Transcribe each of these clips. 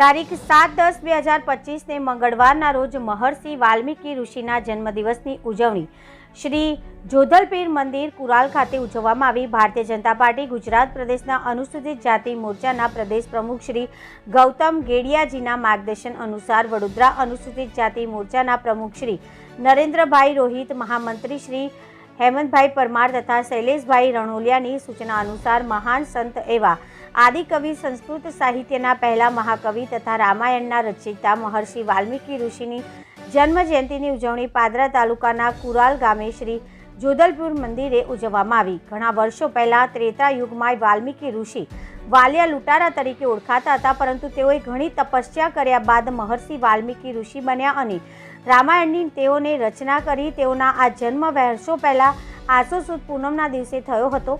તારીખ સાત દસ બે હજાર પચીસને મંગળવારના રોજ મહર્ષિ વાલ્મીકી ઋષિના જન્મદિવસની ઉજવણી. શ્રી જોધલપીર મંદિર કુરાલ ખાતે ઉજવવામાં આવી. ભારતીય જનતા પાર્ટી ગુજરાત પ્રદેશના અનુસૂચિત જાતિ મોરચાના પ્રદેશ પ્રમુખ શ્રી ગૌતમ ગેડિયાજીના માર્ગદર્શન અનુસાર વડોદરા અનુસૂચિત જાતિ મોરચાના પ્રમુખ શ્રી નરેન્દ્રભાઈ રોહિત, મહામંત્રી શ્રી હેમંતભાઈ પરમાર તથા શૈલેષભાઈ રણોલિયાની સૂચના અનુસાર મહાન સંત એવા આદિકવિ સંસ્કૃત સાહિત્યના પહેલા મહાકવિ તથા રામાયણના રચયિતા મહર્ષિ વાલ્મીકી ઋષિની જન્મજયંતિની ઉજવણી પાદરા તાલુકાના કુરાલ ગામે શ્રી જોધલપુર મંદિરે ઉજવવામાં આવી. ઘણા વર્ષો પહેલાં ત્રેતા યુગમાં વાલ્મીકી ઋષિ વાલિયા લૂંટારા તરીકે ઓળખાતા હતા, પરંતુ તેઓએ ઘણી તપસ્યા કર્યા બાદ મહર્ષિ વાલ્મીકી ઋષિ બન્યા અને રામાયણની તેઓને રચના કરી. તેઓના આ જન્મ વર્ષો પહેલાં આસો સુદ પૂનમના દિવસે થયો હતો.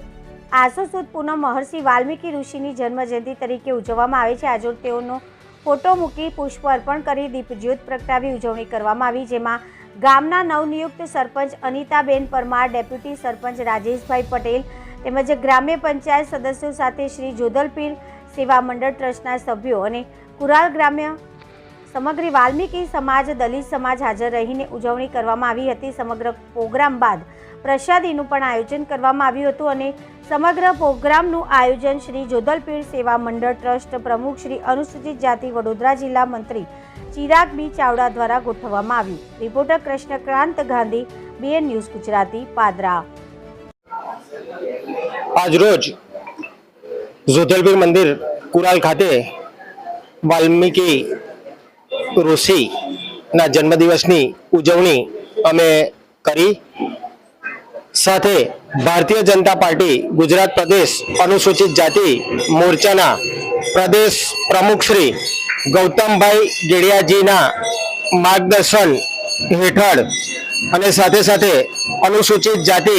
આસો સુદ પૂનમ મહર્ષિ વાલ્મીકી ઋષિની જન્મજયંતિ તરીકે ઉજવવામાં આવે છે. આજે તેઓનો ફોટો મૂકી પુષ્પ અર્પણ કરી દીપજ્યોત પ્રગટાવી ઉજવણી કરવામાં આવી, જેમાં ગામના નવનિયુક્ત સરપંચ અનિતાબેન પરમાર, ડેપ્યુટી સરપંચ રાજેશભાઈ પટેલ તેમજ ગ્રામ્ય પંચાયત સદસ્યો સાથે શ્રી જોધલપીર સેવા મંડળ ટ્રસ્ટના સભ્યો અને કુરાલ ગ્રામ્ય સમગ્ર વાલ્મીકી સમાજ, દલિત સમાજ હાજર રહીને ઉજવણી કરવામાં આવી હતી. સમગ્ર પ્રોગ્રામ બાદ પ્રસાદીનું પણ આયોજન કરવામાં આવ્યું હતું અને સમગ્ર પ્રોગ્રામનું આયોજન શ્રી જોધલપીર સેવા મંડળ ટ્રસ્ટ પ્રમુખ શ્રી અનુસૂચિત જાતિ વડોદરા જિલ્લા મંત્રી ચિરાગ બી ચાવડા દ્વારા ગોઠવવામાં આવ્યું reporter Krishnakant Gandhi, BN news Gujarati, Padra. આજરોજ જોધલપીર મંદિર, કુરાલ ખાતે વાલ્મીકી ઋષિના જન્મદિવસની ઉજવણી અમે કરી. સાથે ભારતીય જનતા પાર્ટી ગુજરાત પ્રદેશ અનુસૂચિત જાતિ મોરચાના પ્રદેશ પ્રમુખ શ્રી ગૌતમભાઈ ગેડિયાજીના માર્ગદર્શન હેઠળ અને સાથે સાથે અનુસૂચિત જાતિ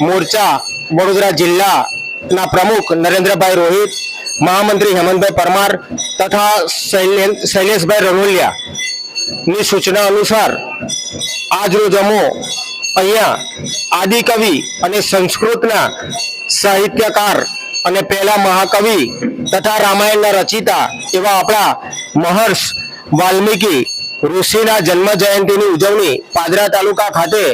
મોરચા વડોદરા જિલ્લાના પ્રમુખ નરેન્દ્રભાઈ રોહિત, મહામંત્રી હેમંતભાઈ પરમાર તથા શૈલેષભાઈ રણોલિયા ની સૂચના અનુસાર આજ રોજ અમો અહીંયા આદિકવિ અને સંસ્કૃતના સાહિત્યકાર અને પહેલા મહાકવિ તથા રામાયણના રચિતા એવા આપણા મહર્ષ વાલ્મીકી ઋષિના જન્મ જયંતિની ઉજવણી પાદરા તાલુકા ખાતે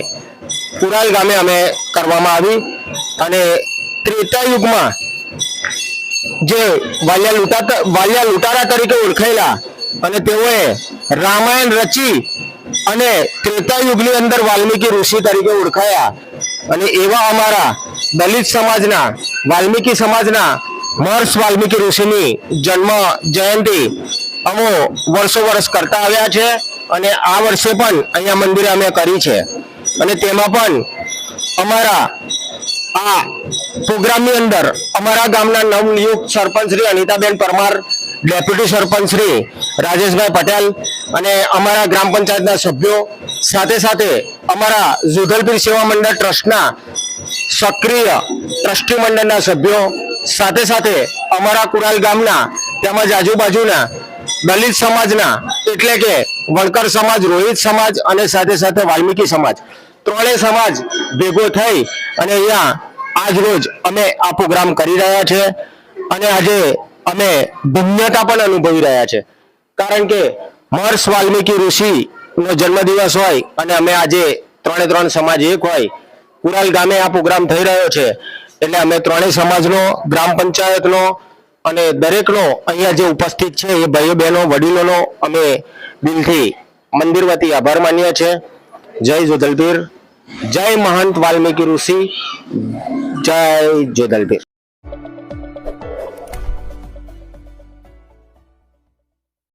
પુરાલ ગામે અમે કરવામાં આવી અને ત્રેતા યુગમાં જે વાલિયા લૂંટાતા વાલિયા લૂંટારા તરીકે ઓળખાયેલા અને તેઓએ રામાયણ રચી અને ત્રેતા યુગની અંદર વાલ્મીકી ઋષિ તરીકે ઓળખાયા. અને એવા અમારા દલિત સમાજના, વાલ્મીકી સમાજના મહર્ષ વાલ્મીકી ઋષિની જન્મ જયંતિ અમો વર્ષો વર્ષ કરતા આવ્યા છે અને આ વર્ષે પણ અહીંયા મંદિરે અમે કરી છે. અને તેમાં પણ અમારા આ પ્રોગ્રામની અંદર અમારા ગામના નવનિયુક્ત સરપંચ શ્રી અનિતાબેન પરમાર, ડેપ્યુટી સરપંચ શ્રી રાજેશભાઈ પટેલ અને અમારા ગ્રામ પંચાયતના સભ્યો, સાથે સાથે અમારા જુગલપીર સેવા મંડળ ટ્રસ્ટના સક્રિય ટ્રસ્ટી મંડળના સભ્યો સાથે સાથે અમારા કુરાલ ગામના તેમજ આજુબાજુના દલિત સમાજના એટલે કે વણકર સમાજ, રોહિત સમાજ અને સાથે સાથે વાલ્મીકી સમાજ. ત્રણેય સમાજ ભેગો થઈ અને અહીંયા આજ રોજ અમે આ પ્રોગ્રામ કરી રહ્યા છે અને આજે અમે ધન્યતા પણ અનુભવી રહ્યા છે. કારણ કે મહર્ષ વાલ્મીકી ઋષિનો જન્મદિવસ હોય અને અમે આજે ત્રણે ત્રણ સમાજ એક હોય, કુરાલ ગામે આ પ્રોગ્રામ થઈ રહ્યો છે. એટલે અમે ત્રણેય સમાજનો, ગ્રામ પંચાયતનો અને દરેકનો અહીંયા જે ઉપસ્થિત છે એ ભાઈઓ બહેનો, વડીલોનો અમે દિલથી મંદિર વતી આભાર માનીએ છીએ. જય જોધલપીર, જય મહંત વાલ્મીકી ઋષિ, જય જોધલપીર.